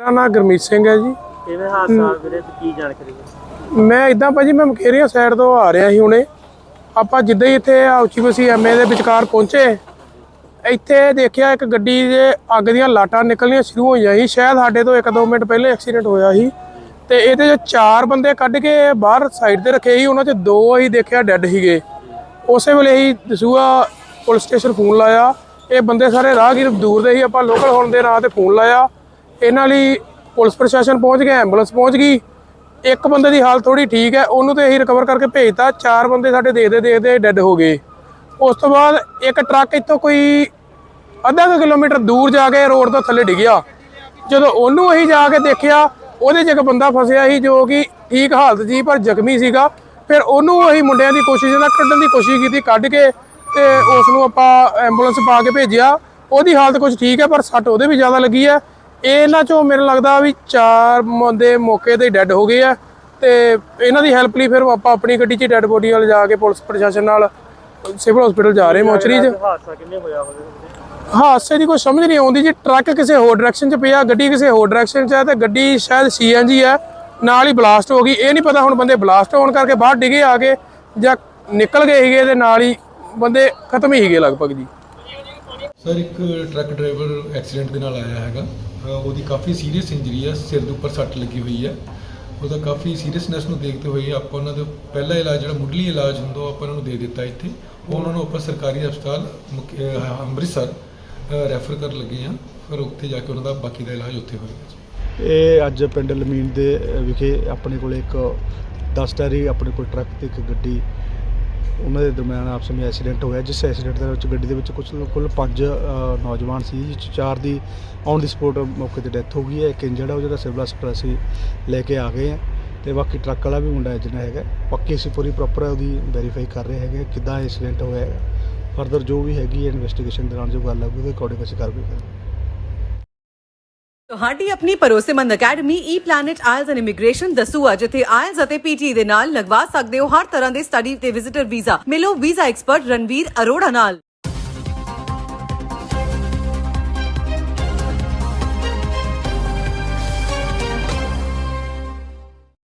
ਮੇਰਾ ਨਾਮ ਗੁਰਮੀਤ ਸਿੰਘ ਹੈ ਜੀ। ਕਿਵੇਂ ਹਾਦਸਾ ਵੀਰੇ? ਤੇ ਕੀ ਜਾਣਕਾਰੀ ਹੈ ਮੈਂ ਇਦਾਂ ਭਾਜੀ ਮੈਂ ਮਕੇਰੀਆ ਸਾਈਡ ਤੋਂ ਆ ਰਿਹਾ ਸੀ ਹੁਣੇ। ਆਪਾਂ ਜਿੱਦਾਂ ਹੀ ਇੱਥੇ ਉੱਚੀ ਮਸੀ ਐਮਏ ਦੇ ਵਿਚਕਾਰ ਪਹੁੰਚੇ ਇੱਥੇ ਦੇਖਿਆ ਇੱਕ ਗੱਡੀ ਦੇ ਅੱਗ ਦੀਆਂ ਲਾਟਾਂ ਨਿਕਲਣੀਆਂ ਸ਼ੁਰੂ ਹੋਈਆਂ ਸੀ। ਸ਼ਾਇਦ ਸਾਡੇ ਤੋਂ 1-2 ਮਿੰਟ ਪਹਿਲੇ ਐਕਸੀਡੈਂਟ ਹੋਇਆ ਸੀ। ਤੇ ਇਹਦੇ ਚ ਚਾਰ ਬੰਦੇ ਕੱਢ ਕੇ ਬਾਹਰ ਸਾਈਡ ਤੇ ਰੱਖੇ ਸੀ। ਉਹਨਾਂ ਚ ਦੋ ਅਸੀਂ ਦੇਖਿਆ ਡੈੱਡ ਸੀਗੇ। ਉਸੇ ਵੇਲੇ ਹੀ ਦਸੂਆ ਪੁਲਿਸ ਸਟੇਸ਼ਨ ਫੋਨ ਲਾਇਆ। ਇਹ ਬੰਦੇ ਸਾਰੇ ਰਾਹਗੀਰ ਦੂਰ ਦੇ ਸੀ। ਆਪਾਂ ਲੋਕਲ ਹੋਣ ਦੇ ਨਾਂ ਤੇ ਫੋਨ ਲਾਇਆ। ਇਹਨਾਂ ਲਈ ਪੁਲਿਸ ਪ੍ਰਸ਼ਾਸਨ ਪਹੁੰਚ ਗਿਆ, ਐਂਬੂਲੈਂਸ ਪਹੁੰਚ ਗਈ। ਇੱਕ ਬੰਦੇ ਦੀ ਹਾਲਤ ਥੋੜੀ ਠੀਕ ਹੈ, ਉਹਨੂੰ ਤੇ ਅਸੀਂ ਰਿਕਵਰ ਕਰਕੇ ਭੇਜਤਾ। ਚਾਰ ਬੰਦੇ ਸਾਡੇ ਦੇਖਦੇ ਦੇਖਦੇ ਡੈੱਡ ਹੋ ਗਏ। ਉਸ ਤੋਂ ਬਾਅਦ ਇੱਕ ਟਰੱਕ ਇੱਥੋਂ ਕੋਈ ਅੱਧਾ ਕੁ ਕਿਲੋਮੀਟਰ ਦੂਰ ਜਾ ਕੇ ਰੋਡ ਤੋਂ ਥੱਲੇ ਡਿੱਗਿਆ। ਜਦੋਂ ਉਹਨੂੰ ਅਸੀਂ ਜਾ ਕੇ ਦੇਖਿਆ, ਉਹਦੇ 'ਚ ਇੱਕ ਬੰਦਾ ਫਸਿਆ ਸੀ ਜੋ ਕਿ ਠੀਕ ਹਾਲਤ ਸੀ, ਪਰ ਜ਼ਖਮੀ ਸੀਗਾ। ਫਿਰ ਉਹਨੂੰ ਅਸੀਂ ਮੁੰਡਿਆਂ ਦੀ ਕੋਸ਼ਿਸ਼ ਨਾਲ ਕੱਢਣ ਦੀ ਕੋਸ਼ਿਸ਼ ਕੀਤੀ, ਕੱਢ ਕੇ ਤੇ ਉਸ ਨੂੰ ਆਪਾਂ ਐਂਬੂਲੈਂਸ ਪਾ ਕੇ ਭੇਜਿਆ। ਉਹਦੀ ਹਾਲਤ ਕੁਝ ਠੀਕ ਹੈ, ਪਰ ਸੱਟ ਉਹਦੇ ਵੀ ਜ਼ਿਆਦਾ ਲੱਗੀ ਹੈ। ਇਹਨਾਂ ਚੋਂ ਮੈਨੂੰ ਲੱਗਦਾ ਵੀ ਚਾਰ ਬੰਦੇ ਮੌਕੇ ਤੇ ਡੈੱਡ ਹੋ ਗਏ ਆ ਤੇ ਇਹਨਾਂ ਦੀ ਹੈਲਪ ਲਈ ਫਿਰ ਆਪਾਂ ਆਪਣੀ ਗੱਡੀ 'ਚ ਡੈੱਡ ਬੋਡੀ ਵਾਲੇ ਜਾ ਕੇ ਪੁਲਿਸ ਪ੍ਰਸ਼ਾਸਨ ਨਾਲ ਸਿਵਲ ਹਸਪੀਟਲ ਜਾ ਰਹੇ ਮੋਚਰੀ 'ਚ। ਹਾਦਸਾ ਕਿੰਨੇ ਹੋਇਆ ਹਾਦਸੇ ਦੀ ਕੋਈ ਸਮਝ ਨਹੀਂ ਆਉਂਦੀ ਜੀ ਟਰੱਕ ਕਿਸੇ ਹੋਰ ਡਾਇਰੈਕਸ਼ਨ 'ਚ ਪਿਆ ਗੱਡੀ ਕਿਸੇ ਹੋਰ ਡਾਇਰੈਕਸ਼ਨ 'ਚ ਹੈ ਤੇ ਗੱਡੀ ਸ਼ਾਇਦ ਸੀਐਨਜੀ ਹੈ ਨਾਲ ਹੀ ਬਲਾਸਟ ਹੋ ਗਈ। ਇਹ ਨਹੀਂ ਪਤਾ ਹੁਣ ਬੰਦੇ ਬਲਾਸਟ ਹੋਣ ਕਰਕੇ ਬਾਹਰ ਡਿੱਗੇ ਆ ਕੇ ਜਾਂ ਨਿਕਲ ਗਏ ਸੀਗੇ ਤੇ ਨਾਲ ਹੀ ਬੰਦੇ ਖਤਮ ਹੀ ਸੀਗੇ ਲਗਭਗ ਜੀ। ਸਰ ਇੱਕ ਟਰੱਕ ਡਰਾਈਵਰ ਐਕਸੀਡੈਂਟ ਦੇ ਨਾਲ ਆਇਆ ਹੈਗਾ। ਅ, ਉਹਦੀ ਕਾਫੀ ਸੀਰੀਅਸ ਇੰਜਰੀ ਹੈ ਸਿਰ ਦੇ ਉੱਪਰ ਸੱਟ ਲੱਗੀ ਹੋਈ ਹੈ ਉਹਦਾ ਕਾਫੀ ਸੀਰੀਅਸਨੈਸ ਨੂੰ ਦੇਖਦੇ ਹੋਏ ਆਪਾਂ ਉਹਨਾਂ ਦਾ ਪਹਿਲਾ ਇਲਾਜ ਜਿਹੜਾ ਮੁੱਢਲੀ ਇਲਾਜ ਹੁੰਦਾ ਉਹ ਆਪਾਂ ਉਹਨਾਂ ਨੂੰ ਦੇ ਦਿੱਤਾ ਇੱਥੇ। ਉਹ ਉਹਨਾਂ ਨੂੰ ਆਪਾਂ ਸਰਕਾਰੀ ਹਸਪਤਾਲ ਮੁਕ- ਅ, ਅੰਮ੍ਰਿਤਸਰ ਰੈਫਰ ਕਰਨ ਲੱਗੇ ਆ। ਫਿਰ ਉੱਥੇ ਜਾ ਕੇ ਉਹਨਾਂ ਦਾ ਬਾਕੀ ਦਾ ਇਲਾਜ ਉੱਥੇ ਹੋਏਗਾ ਜੀ। ਇਹ ਅੱਜ ਪਿੰਡ ਲਮੀਨ ਦੇ ਵਿਖੇ ਆਪਣੇ ਕੋਲ ਇੱਕ 10 ਟਾਇਰੀ ਆਪਣੇ ਕੋਲ ਟਰੱਕ ਤੇ ਇੱਕ ਗੱਡੀ ਉਹਨਾਂ ਦੇ ਦਰਮਿਆਨ ਆਪਸ ਵਿੱਚ ਐਕਸੀਡੈਂਟ ਹੋਇਆ, ਜਿਸ ਐਕਸੀਡੈਂਟ ਦੇ ਵਿੱਚ ਗੱਡੀ ਦੇ ਵਿੱਚ ਕੁਝ ਕੁੱਲ ਪੰਜ ਨੌਜਵਾਨ ਸੀ, ਜਿਸ 'ਚ ਚਾਰ ਦੀ ਔਨ ਦੀ ਸਪੋਟ ਮੌਕੇ ਤੇ ਡੈਥ ਹੋ ਗਈ ਹੈ। ਇੱਕ ਇੰਜਰਡ ਹੈ ਉਹ ਜਿਹੜਾ ਸਿਵਲ ਹਸਪਤਾਲ ਅਸੀਂ ਲੈ ਕੇ ਆ ਗਏ ਆ ਤੇ ਬਾਕੀ ਟਰੱਕ ਵਾਲਾ ਵੀ ਮੁੰਡਾ ਜਿਹੜਾ ਹੈਗਾ। ਪੱਕੀ ਅਸੀਂ ਪੂਰੀ ਪ੍ਰੋਪਰ ਉਹਦੀ ਵੈਰੀਫਾਈ ਕਰ ਰਹੇ ਹੈਗੇ ਕਿੱਦਾਂ ਐਕਸੀਡੈਂਟ ਹੋਇਆ ਹੈਗਾ। ਫਰਦਰ ਜੋ ਵੀ ਹੈਗੀ ਇਨਵੈਸਟੀਗੇਸ਼ਨ ਦੌਰਾਨ ਜੋ ਗੱਲ ਆਊਗੀ ਉਹਦੇ ਅਕੋਰਡਿੰਗ ਅਸੀਂ ਕਾਰਵਾਈ ਕਰਾਂਗੇ। ਤੁਹਾਡੀ ਆਪਣੀ ਭਰੋਸੇਮੰਦ academy E planet IELTS and immigration Dasuya ਜਿੱਥੇ ਆਇਲਸ ਅਤੇ ਪੀਟੀ ਦੇ ਨਾਲ ਲਗਵਾ ਸਕਦੇ ਹੋ ਹਰ ਤਰ੍ਹਾਂ ਦੇ ਸਟੱਡੀ ਤੇ ਵਿਜ਼ਿਟਰ ਵੀਜ਼ਾ ਮਿਲੋ ਵੀਜ਼ਾ ਐਕਸਪਰਟ ਰਣਵੀਰ ਅਰੋੜਾ ਨਾਲ।